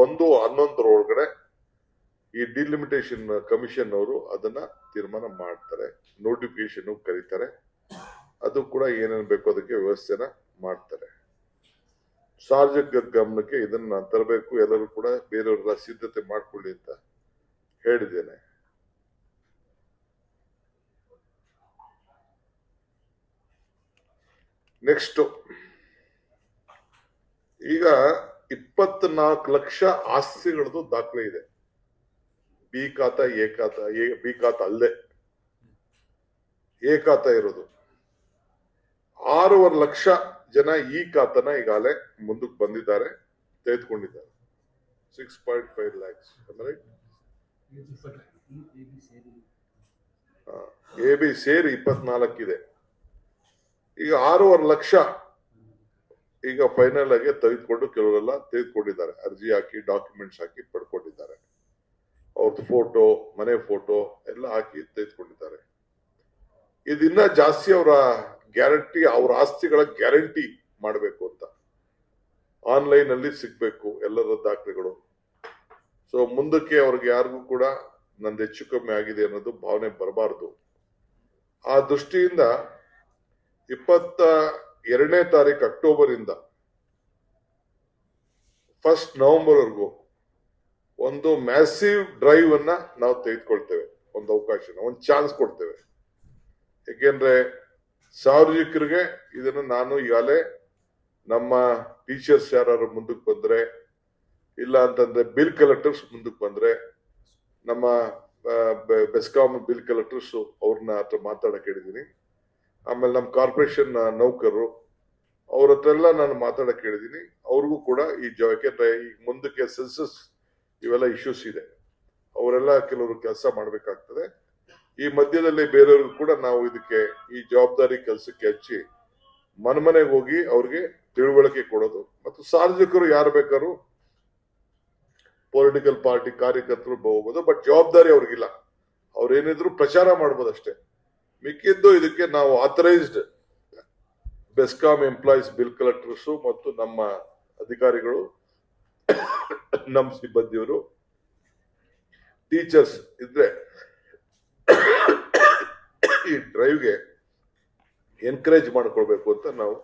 ಒಂದು ಹನ್ನೊಂದರ ಒಳಗಡೆ ಈ ಡಿಲಿಮಿಟೇಷನ್ ಕಮಿಷನ್ ಅವರು ಅದನ್ನ ತೀರ್ಮಾನ ಮಾಡ್ತಾರೆ. ನೋಟಿಫಿಕೇಶನ್ ಕರೀತಾರೆ. ಅದು ಕೂಡ ಏನೇನು ಬೇಕೋ ಅದಕ್ಕೆ ವ್ಯವಸ್ಥೆನ ಮಾಡ್ತಾರೆ. ಸಾರ್ವಜನಿಕ ಗಮನಕ್ಕೆ ಇದನ್ನ ತರಬೇಕು, ಎಲ್ಲರೂ ಕೂಡ ಬೇರೆಯವರೆಲ್ಲ ಸಿದ್ಧತೆ ಮಾಡ್ಕೊಳ್ಳಿ ಅಂತ ಹೇಳಿದ್ದೇನೆ. ನೆಕ್ಸ್ಟ್ ಈಗ ಇಪ್ಪತ್ನಾಲ್ಕು ಲಕ್ಷ ಆಸ್ತಿಗಳದ್ದು ದಾಖಲೆ ಇದೆ. ಬಿ ಖಾತ, ಎ ಖಾತ, ಎ, ಬಿ ಖಾತ ಅಲ್ಲದೆ. ಎ ಖಾತ ಇರೋದು. ಆರೂವರೆ ಲಕ್ಷ ಜನ ಈ ಖಾತನ ಈಗಾಗಲೇ ಮುಂದಕ್ಕೆ ಬಂದಿದ್ದಾರೆ, ತೆಗೆದುಕೊಂಡಿದ್ದಾರೆ. Six point five lakhs A B ಸೇರಿ ಇಪ್ಪತ್ನಾಲ್ಕಿದೆ ಈಗ ಆರೂವರೆ ಲಕ್ಷ ಈಗ ಫೈನಲ್ ಆಗಿ ತೆಗೆದುಕೊಂಡು ಕೆಲವರೆಲ್ಲ ತೆಗೆದುಕೊಂಡಿದ್ದಾರೆ. ಅರ್ಜಿ ಹಾಕಿ ಡಾಕ್ಯುಮೆಂಟ್ಸ್ ಹಾಕಿ ಪಡ್ಕೊಂಡಿದ್ದಾರೆ. ಅವ್ರದ್ದು ಫೋಟೋ ಮನೆ ಫೋಟೋ ಎಲ್ಲ ಹಾಕಿ ತೆಗೆದುಕೊಂಡಿದ್ದಾರೆ. ಇದಿನ್ನ ಜಾಸ್ತಿ ಅವರ ಗ್ಯಾರಂಟಿ ಅವ್ರ ಆಸ್ತಿಗಳ ಗ್ಯಾರಂಟಿ ಮಾಡಬೇಕು ಅಂತ. ಆನ್ಲೈನ್ ಅಲ್ಲಿ ಸಿಗ್ಬೇಕು ಎಲ್ಲರ ದಾಖಲೆಗಳು. ಸೊ ಮುಂದಕ್ಕೆ ಅವ್ರಿಗೆ ಯಾರಿಗೂ ಕೂಡ ನಂದು ಹೆಚ್ಚು ಕಮ್ಮಿ ಆಗಿದೆ ಅನ್ನೋದು ಭಾವನೆ ಬರಬಾರದು. ಆ ದೃಷ್ಟಿಯಿಂದ ಇಪ್ಪತ್ತ ಎರಡನೇ ತಾರೀಕು ಅಕ್ಟೋಬರ್ ಇಂದ ಫಸ್ಟ್ ನವೆಂಬರ್ ವರೆಗೂ ಒಂದು ಮ್ಯಾಸಿವ್ ಡ್ರೈವ್ ಅನ್ನ ನಾವು ತೆಗೆದುಕೊಳ್ತೇವೆ. ಒಂದು ಅವಕಾಶ ಒಂದು ಚಾನ್ಸ್ ಕೊಡ್ತೇವೆ. ಏಕೆಂದ್ರೆ ಸಾರ್ವಜನಿಕರಿಗೆ ಇದನ್ನ ನಾನು ಈಗಾಗಲೇ ನಮ್ಮ ಟೀಚರ್ಸ್ ಯಾರು ಮುಂದಕ್ಕೆ ಬಂದ್ರೆ, ಇಲ್ಲ ಅಂತಂದ್ರೆ ಬಿಲ್ ಕಲೆಕ್ಟರ್ಸ್ ಮುಂದಕ್ಕೆ ಬಂದ್ರೆ, ನಮ್ಮ ಬೆಸ್ಕಾಮ್ ಬೆಸ್ಕಾಂ ಬಿಲ್ ಕಲೆಕ್ಟರ್ಸ್ ಅವ್ರನ್ನ ಹತ್ರ ಮಾತಾಡಕ್ ಹೇಳಿದೀನಿ ಆಮೇಲೆ ನಮ್ಮ ಕಾರ್ಪೊರೇಷನ್ ನೌಕರರು ಅವ್ರ ಹತ್ರ ಎಲ್ಲ ನಾನು ಮಾತಾಡಕ್ ಹೇಳಿದೀನಿ. ಅವ್ರಿಗೂ ಕೂಡ ಈ ಜ ಈ ಮುಂದಕ್ಕೆ ಸೆನ್ಸಸ್ ಇವೆಲ್ಲ ಇಶ್ಯೂಸ್ ಇದೆ. ಅವರೆಲ್ಲ ಕೆಲವರು ಕೆಲಸ ಮಾಡಬೇಕಾಗ್ತದೆ. ಈ ಮಧ್ಯದಲ್ಲಿ ಬೇರೆಯವ್ರಿಗೂ ಕೂಡ ನಾವು ಇದಕ್ಕೆ, ಈ ಜವಾಬ್ದಾರಿ ಕೆಲಸಕ್ಕೆ ಹಚ್ಚಿ ಮನೆಗೆ ಹೋಗಿ ಅವ್ರಿಗೆ ತಿಳುವಳಿಕೆ ಕೊಡೋದು. ಮತ್ತು ಸಾರ್ವಜನಿಕರು ಯಾರು ಬೇಕಾದ್ರು ಪೊಲಿಟಿಕಲ್ ಪಾರ್ಟಿ ಕಾರ್ಯಕರ್ತರು ಹೋಗ್ಬೋದು ಬಟ್ ಜವಾಬ್ದಾರಿ ಅವ್ರಿಗಿಲ್ಲ. ಅವ್ರೇನಿದ್ರು ಪ್ರಚಾರ ಮಾಡ್ಬೋದು ಅಷ್ಟೇ ಮಿಕ್ಕಿದ್ದು ಇದಕ್ಕೆ ನಾವು authorised BESCOM employees bill collectors ಮತ್ತು ನಮ್ಮ ಅಧಿಕಾರಿಗಳು, ನಮ್ಮ ಸಿಬ್ಬಂದಿಯವರು ಟೀಚರ್ಸ್ ಇದ್ರೆ ಈ ಡ್ರೈವ್ಗೆ ಎನ್ಕರೇಜ್ ಮಾಡ್ಕೊಳ್ಬೇಕು ಅಂತ ನಾವು